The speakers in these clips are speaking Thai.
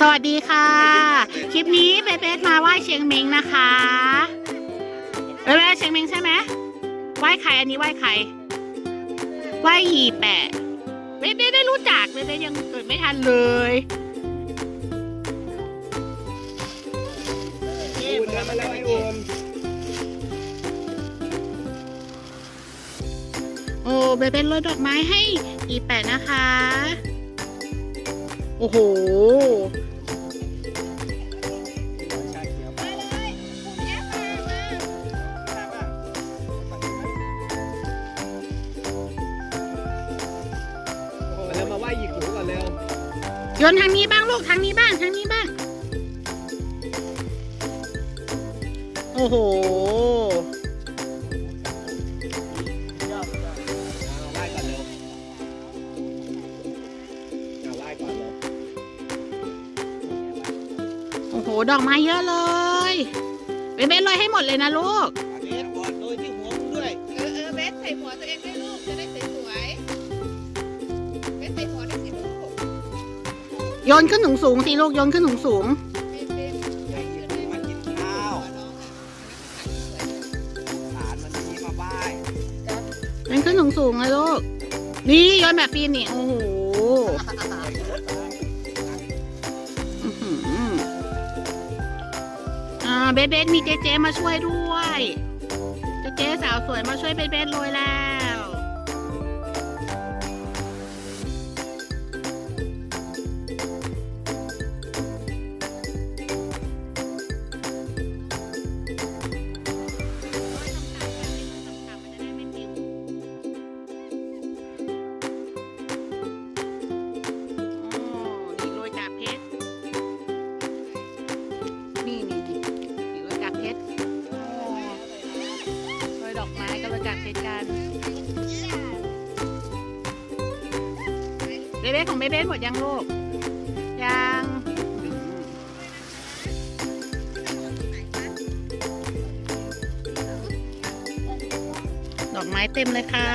สวัสดีค่ะ คลิปนี้เบเบสมาไหว้เชียงเมงนะคะเบเบสเชียงเมงใช่ไหมไหว้ใครอันนี้ไหว้ใครไหว้หยีแปะเบเบสได้รู้จักเบเบสยังเกิดไม่ทันเลยอุ่นนะมาแล้วไอ้อุ่น เบเบสโรยดอกไม้ให้อีแปะนะคะ โอ้โหชาเขียวไปแล้วมาไหว้หยิกหูก่อนเร็วโยนทางนี้บ้างลูกทางนี้บ้างทางนี้บ้าง โอ้โห ดอกไม้เยอะเลยเบเบสโรยให้หมดเลยนะลูก อันนี้บอลโดยที่หัวมึงด้วย เออเออเบสใส่หัวตัวเองด้วยลูกจะได้สวยๆเบสใส่หัวได้สิลูกโยนขึ้นสูงสูงๆสิลูกโยนขึ้นสูงสูงเบสเบสไอ้หยิกหูมากินข้าวหลานมันมีมาไหว้ๆโยนขึ้นสูงสูงๆเลยลูก นี่โยนแบบฟิล์มนี่โอ้โห เบสเบสมีเจเจมาช่วยด้วย เจเจสาวสวยมาช่วยเบสเบสโรยแล้ว เบ้ของเบเบ้หมดยังลูก ยังดอกไม้เต็มเลยค่ะ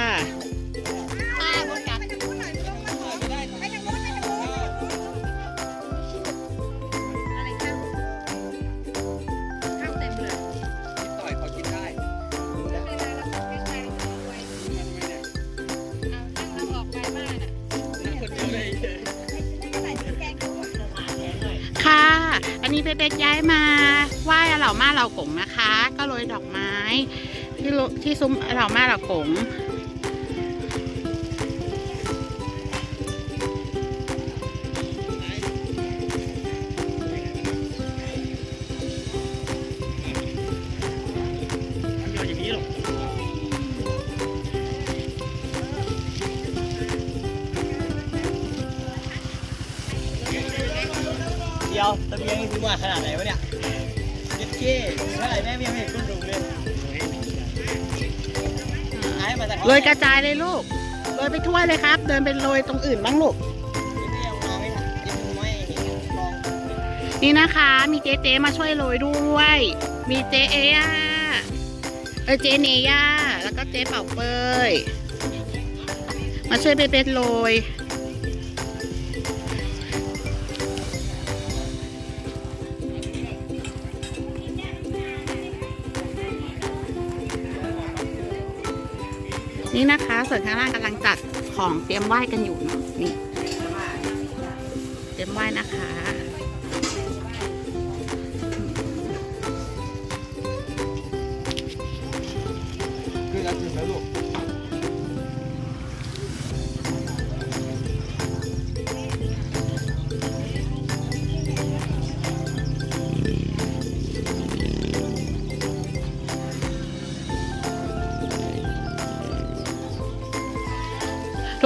อันนี้เป๊กย้ายมาไหว้เหล่ามาเหล่ากงนะคะ ก็โรยดอกไม้ที่ที่ซุ้มเหล่ามาเหล่ากง ดียวตะเบียงนี่ซื้อมาขนาดไหนวะเนี่ยเย็ดเก้เท่าไหร่แม่ยังไม่เห็นกุ้งดุงเลยหายมาแต่โรยกระจายเลยลูกโรยไปทั่วเลยครับ เดินไปโรยตรงอื่นบ้างลูกยังมาไม่ทันยังไม่เห็นลองนี่นะคะ มีเจ๊เจมาช่วยโรยด้วย มีเจเอย่าเออเจเนย่าแล้วก็เจ๊เป่าเปยมาช่วยเป๊กๆโรย นี่นะคะส่วนข้างล่างกำลังจัดของเตรียมไหว้กันอยู่เนอะนี่เตรียมไหว้นะคะ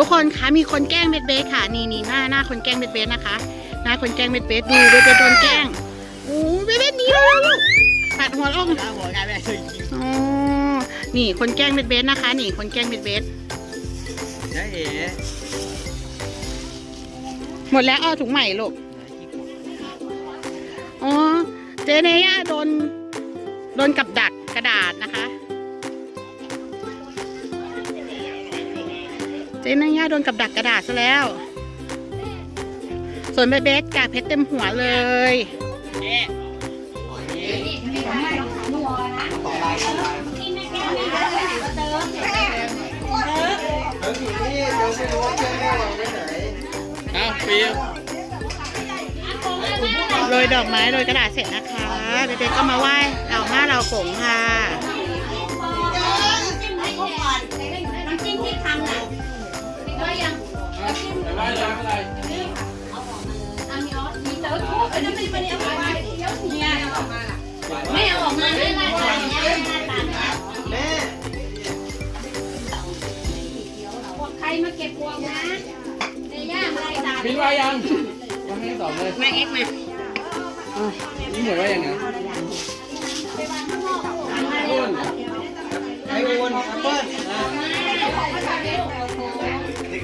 ทุกคนคะมีคนแกล้งเบสเบสค่ะ นี่นี่หน้าหน้าคนแกล้งเบสเบสนะคะหน้าคนแกล้งเบสเบสดูเบสเบสโดนแกล้งโอ้เบสเบสหนีแล้วลูกปัดหัวลงตาหัวกลายเป็นอะไรจริงอ๋อนี่คนแกล้งเบสเบสนะคะ นี่คนแกล้งเบสเบสใช่เอ๋หมดแล้วเอาถุงใหม่ลูกอ๋อเจเนย่าโดนโดนกับดักกระดาษนะคะ เจ๊นางย่าโดนกับดักกระดาษซะแล้ว ส่วนเบเบสกากเพชรเต็มหัวเลยอ้าวฟิล์มโรยดอกไม้โรยกระดาษเสร็จนะคะ เบเบสก็มาไหว้เราห้าเรากงค่ะ ไปไว้านอะไรอันนี้อ๋อมีเต๋ออันนั้นไม่ได้เอาออกมาเดี๋ยวเนี่ยไม่เอาออกมาไม่ได้ตาเนี่ยหน้าตาเนี่ยแม่บอกใครมาเก็บพวงนะเนย่ามาอะไรตามิ้นไว้ยังยังไม่ตอบเลยมาเอ็กมานี่เหมือนว่ายังไงคุณไอ้คุณแอปเปิ้ล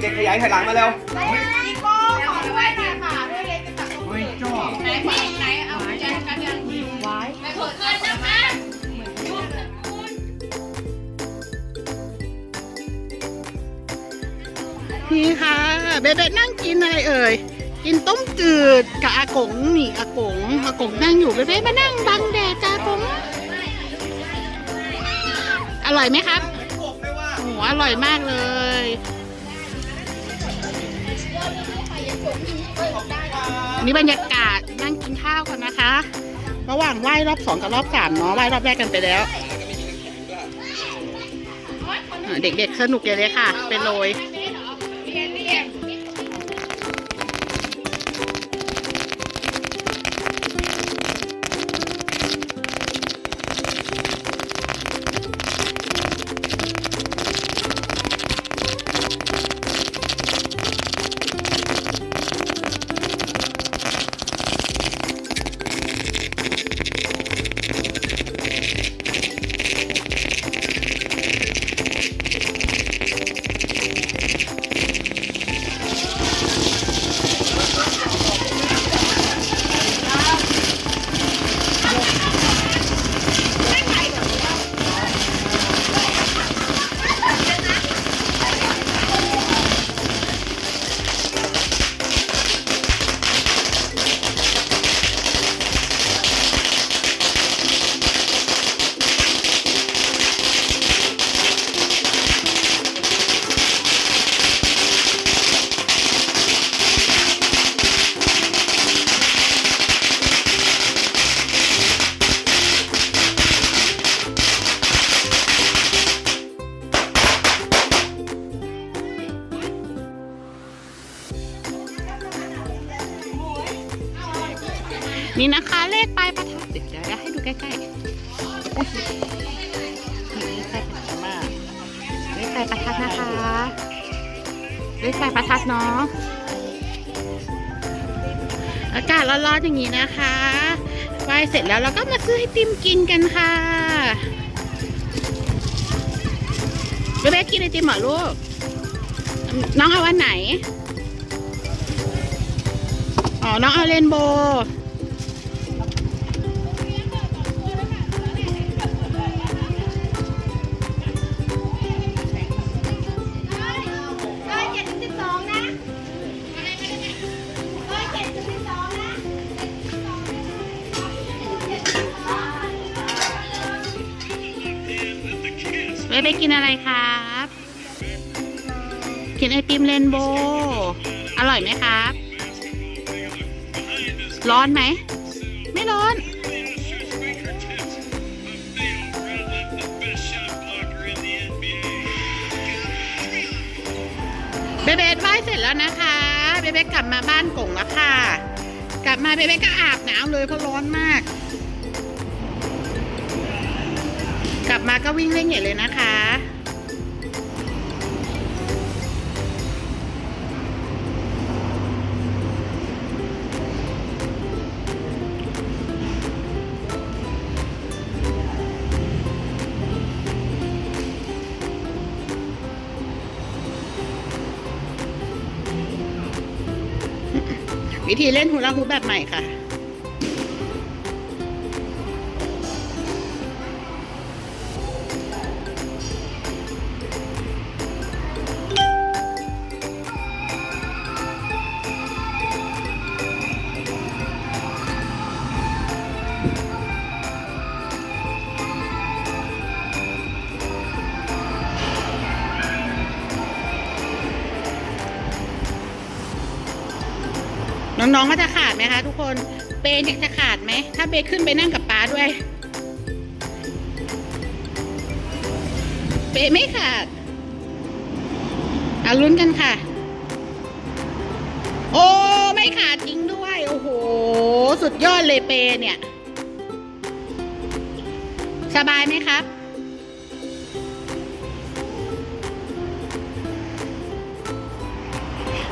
เด็กๆขยายถอยหลังมาเร็วไม่จ้อละไหนพี่ไหนเอาใจกันยังไว้ไปเปิดเงินนะคะนี่ค่ะเบเบนั่งกินอะไรเอ่ย กินต้มจืดกับอากงนี่อากงอากงนั่งอยู่เบเบมานั่งบังแดดกับอากงอร่อยไหมครับ อกเลยว่าโอ้โหอร่อยมากเลยอันนี้บรรยากาศนั่งกินข้าวกันนะคะ ระหว่างไหว้รอบสองกับรอบสามเนาะไหว้รอบแรกกันไปแล้วเด็กๆสนุกเลยค่ะ เป็นโรย นี่นะคะเลขปลายประทัดเดี๋ยวให้ดูใกล้ๆนี่ใกล้ประทัดมากเลขปลายประทัดนะคะ เลขปลายประทัดเนาะอากาศร้อนๆอย่างนี้นะคะไหว้เสร็จแล้วเราก็มาซื้อไอติมกินกันค่ะเบเบ้กินไอติมเหรอลูก น้องเอาวันไหน อ๋อ น้องเอาเรนโบว์ เบเบ้กินอะไรครับกินไอติมเรนโบว์อร่อยไหมครับ ร้อนไหม ไม่ร้อน เบเบ้ไหว้เสร็จแล้วนะคะ เบเบ้กลับมาบ้านกงแล้วค่ะ กลับมาเบเบ้ก็อาบน้ำเลยเพราะร้อนมาก ลับมาก็วิ่งเล่นใหญ่เลยนะคะ วิธีเล่นฮูลาฮูปแบบใหม่ค่ะ น้องๆว่าจะขาดไหมคะทุกคนเปย์เนี่ยจะขาดไหม ถ้าเบย์ขึ้นไปนั่งกับป๊าด้วยเปย์ไม่ขาดเอาลุ้นกันค่ะ โอ้ไม่ขาดจริงด้วย โอ้โห สุดยอดเลยเปย์เนี่ย สบายไหมครับ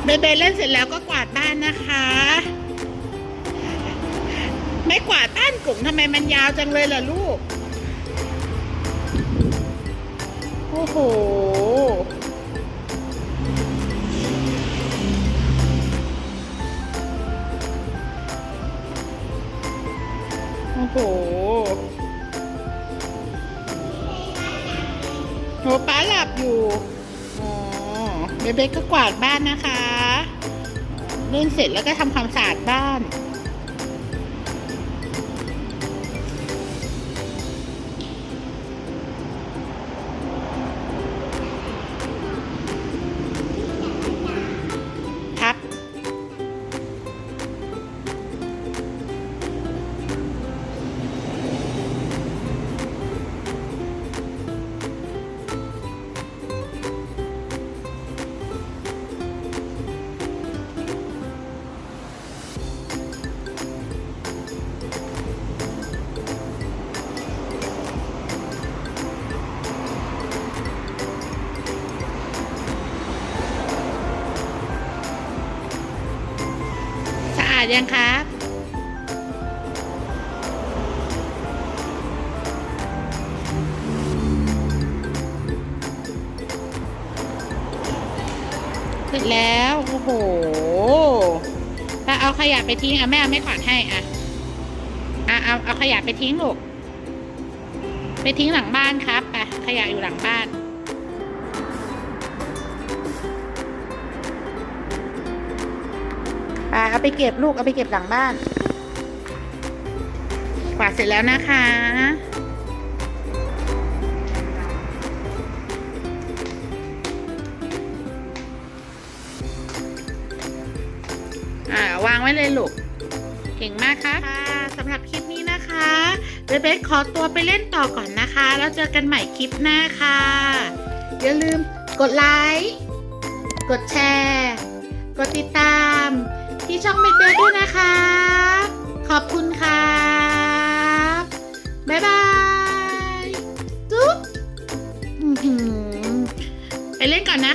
เบเบเล่นเสร็จแล้ว วาดบ้านนะคะ ไม่กวาดบ้านกลุ่มทำไมมันยาวจังเลยล่ะลูก โอ้โห โอ้โหโหป้าหลับอยู่ อ๋อ เบเบก็กวาดบ้านนะคะ ล่นเสร็จแล้วก็ทำความสะอาดบ้าน ยังครับเสร็จแล้ว โอ้โหไปเอาขยะไปทิ้งอะแม่ไม่ขวาดให้อะอะเอาเอาขยะไปทิ้งลูกไปทิ้งหลังบ้านครับไปขยะอยู่หลังบ้าน ไปเอาไปเก็บลูกเอาไปเก็บหลังบ้านกวาดเสร็จแล้วนะคะ อ่าวางไว้เลยลูก เก่งมากครับค่ะสำหรับคลิปนี้นะคะเบเบสขอตัวไปเล่นต่อก่อนนะคะ แล้วเจอกันใหม่คลิปหน้าค่ะ อย่าลืมกดไลค์ กดแชร์ กดติดตาม ที่ช่องเมดเบลด้วยนะคะ ขอบคุณครับบ๊ายบายจุ๊บอื้อหือไปเล่นก่อนนะ